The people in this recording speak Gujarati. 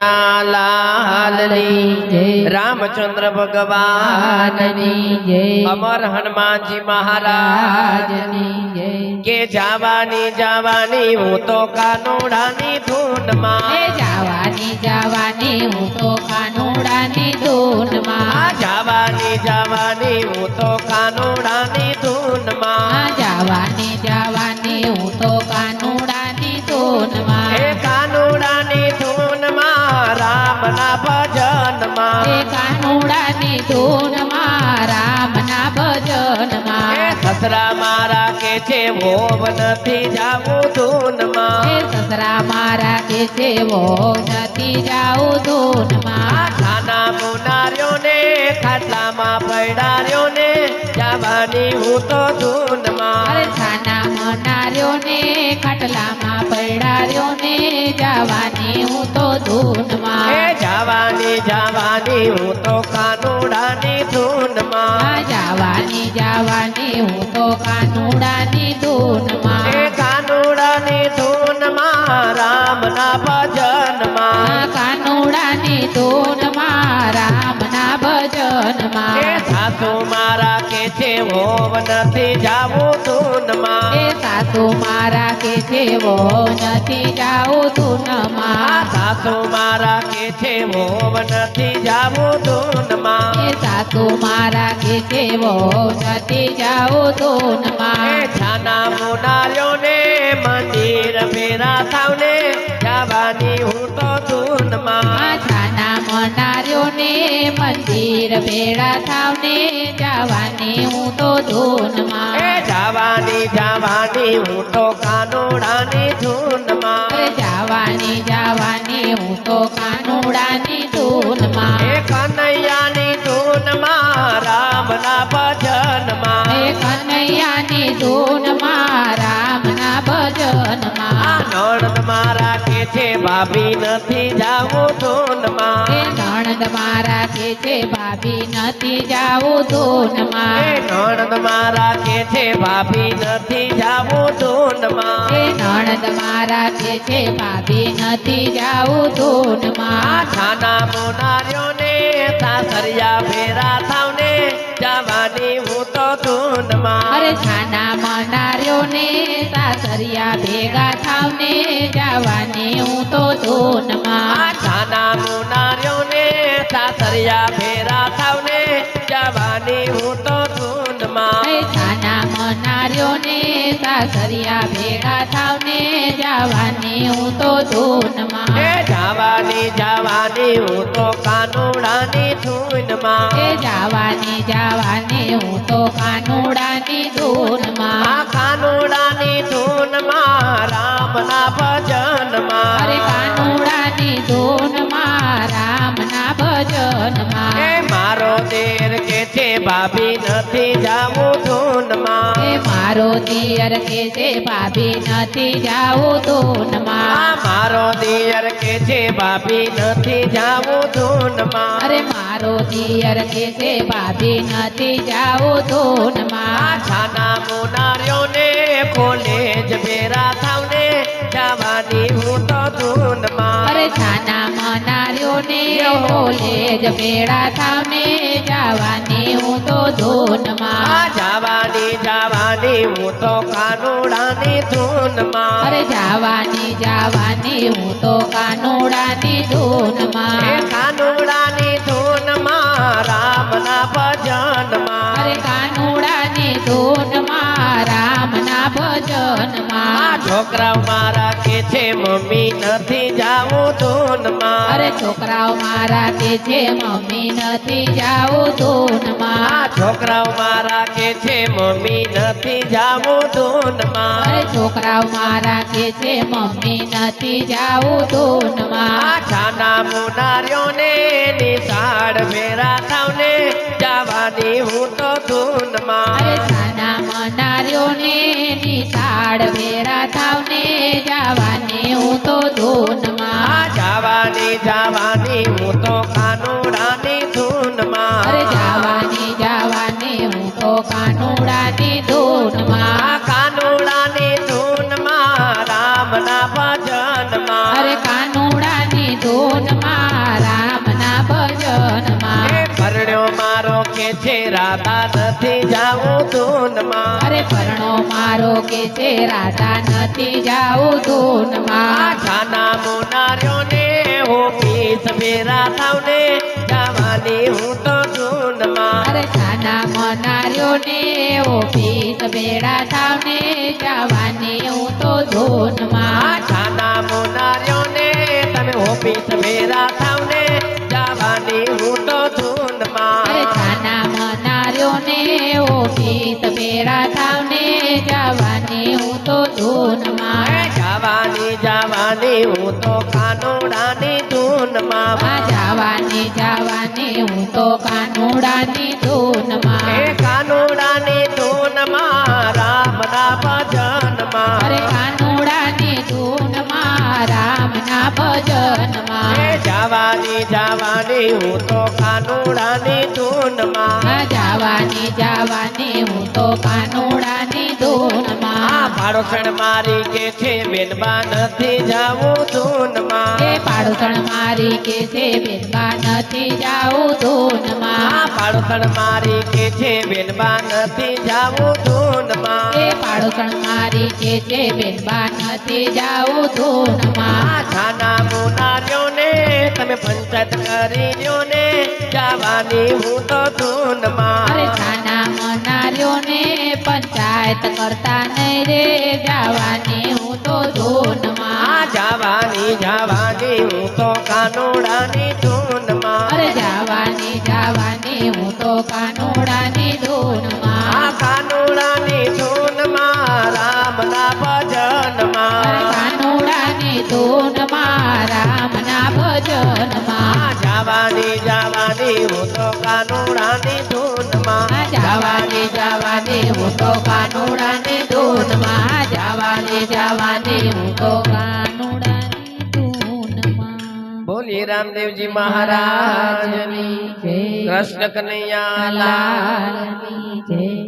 લાલની જય. રામચંદ્ર ભગવાનની ભગવાનની જય અમર હનુમાનજી મહારાજ રાજની જય કે જવાની જવાની હું તો સસરા મારા કે છે ભોવ નથી જાવું ધૂનમાં. સસરા મારા કે છે વો નથી જાઉં ધૂનમાં. ખાના મુનાર્યો ને ખાટલામાં પડાર્યો ને જવાની હું તો ધૂનમાં. ખાના મનાર્યો ને ખાટલામાં પડાર્યો ને જવાની હું તો ધૂનમાં. જવાની જવાની હું તો કાનુડાની. આ ધૂનમાં જવાની જવાની હું તો કાનુડાની એ ધૂનમાં કાનુડાની ધૂનમાં રામના ભજનમાં. કાનુડાની ધૂનમાં રામના ભજન ભજનમાં. સાસુ મારા કે છે હોવ નથી જાવું એ સાસુ મારા કે છે વો નથી જાવું ધૂનમાં. સાસુ મારા કે છે હોવ નથી જાવું એ સાસુ મારા કે છે વો નથી જાઉં એ છાના મુનાર્યો ને મંદિર ફેરા થાવને જવાની મંદિર ભેળા થાવને જવાની હું તો એ ધૂનમાં જવાની જવાની હું તો કાનોડાની ધૂનમાં. અરે જવાની જવાની હું તો કાનુડાની એ ધૂનમાં કનૈયાની ધૂનમાં રામના એ ભજનમાં કનૈયાની ધૂનમાં રામના ભજનમાં. નણંદ મારા છે ભાભી નથી જાવું ધૂનમાં. નણંદ મારા કે છે ભાભી નથી જાવું ધૂનમાં. નણંદ મારા કે છે ભાભી નથી જાવું ધૂનમાં. નણંદ મારા કે છે ભાભી નથી જાવું ધૂનમાં. છાના મોનાર્યો ને સાસરિયા ફેરા થાવને જવાની હું તો અરે ધૂનમાં છાના મનાર્યો ને સાસરિયા ભેગા થાવને જવાની હું તો ધૂનમાં છાના મોનાર્યો ને સાસરિયા ભેરા થાવને જવાની હું તો ધૂનમાં છાના મનાર્યો ને સાસરિયા ભેગા થાવને જવાની હું તો ધૂનમાં જવાની જવાની હું તો કાનુડાની ધૂનમાં એ જાવાની જાવાની હું તો કાનુડાની ધૂનમાં આ કાનુડાની ધૂનમાં રામના ભજનમાં અરે કાનુડાની ધૂનમાં રામના ભજનમાં એ મારો દેર કે છે ભાભી નથી જાવું ધૂનમાં એ મારો દિયર કે છે ભાભી નથી જાવું આ ભાભી નથી જાવું ધૂનમાં. અરે મારો દિયર કે છે ભાભી નથી જાવું આ ધૂનમાં છાના મુનાર્યો ને કોલેજ ભેરા થાવને. જવાની હું તો ધૂનમાં. અરે છાના ને કોલેજ ભેળા થાવને જવાની. હું તો ધૂનમાં. જવાની જવાની હું તો કાનુડાની ધૂનમાં. અરે જાવાની જાવાની હું તો કાનોડાની ધૂનમાં. કાનુડાની ધૂનમાં રામના ભજનમાં ભજનમાં. છોકરાઓ મારા કે છે મમ્મી નથી જાવું ધૂનમાં. અરે છોકરાઓ મારા કે છે મમ્મી નથી જાવું ધૂનમાં. છોકરાઓ મારા કે છે મમ્મી નથી જાવું ધૂનમાં. અરે છોકરાઓ મારા કે છે મમ્મી નથી જાવું ધૂનમાં. છાના મુનાર્યો ને નિશાળ ફેરા થાવને જવાની હું તો અરે નિશાળ વેરા થાવને જવાની હું તો ધૂનમાં જવાની જવાની હું તો કાનુડાની રાધા નથી જાઉં ધૂનમાં. અરે પરણો મારો કે છે રાધા નથી જાઉં ધૂનમાં. છાના મોનાર્યો ને ઓફિસ ફેરા થાવને જવાની હું તો ધૂનમાં. અરે છાના મનાર્યો ને ઓફિસ બેડા થાવને જવાની હું તો ધૂનમાં. છાના મોનાર્યો ને તમે ઓફિસ ફેરા થાવને જવાની થાવને જવાની હું તો ધૂનમાં. જવાની જવાની હું તો કાનોડાની ધૂનમાં. જવાની જવાની હું તો કાનુડાની ધૂનમાં. કાનોડાની જવાની જવાની હું તો કાનુડાની ધૂનમાં. આ જવાની જવાની હું તો કાનુડાની આ ધૂનમાં પાડોશણ મારી કે છે બેનબા નથી જાવું ધૂનમાં. એ પાડોસણ મારી કે છે બેનબા નથી જાવું આ ધૂનમાં પાડોશણ મારી કે છે બેનબા નથી જાવું ધૂનમાં. એ પાડોસણ મારી કે છે બેનબા નથી જાવું ધૂનમાં. આ છાના તમે પંચાયત ને જવાની હું તો ધૂન ધૂનમાં. છાના મનાર્યો ને પંચાયત કરતા નહીં રે જવાની હું તો ધૂનમાં જવાની જવાની હું તો કાનોડાની જવાની હું તો કાનોડાની ધૂનમાં. જવાની જવાની હું તો કાનુડાની ધૂનમાં. જવાની જવાની હું તો કાનુડાની ધૂનમાં. રામદેવજી મહારાજની. કૃષ્ણ કનૈયા લાલ લાલની જય.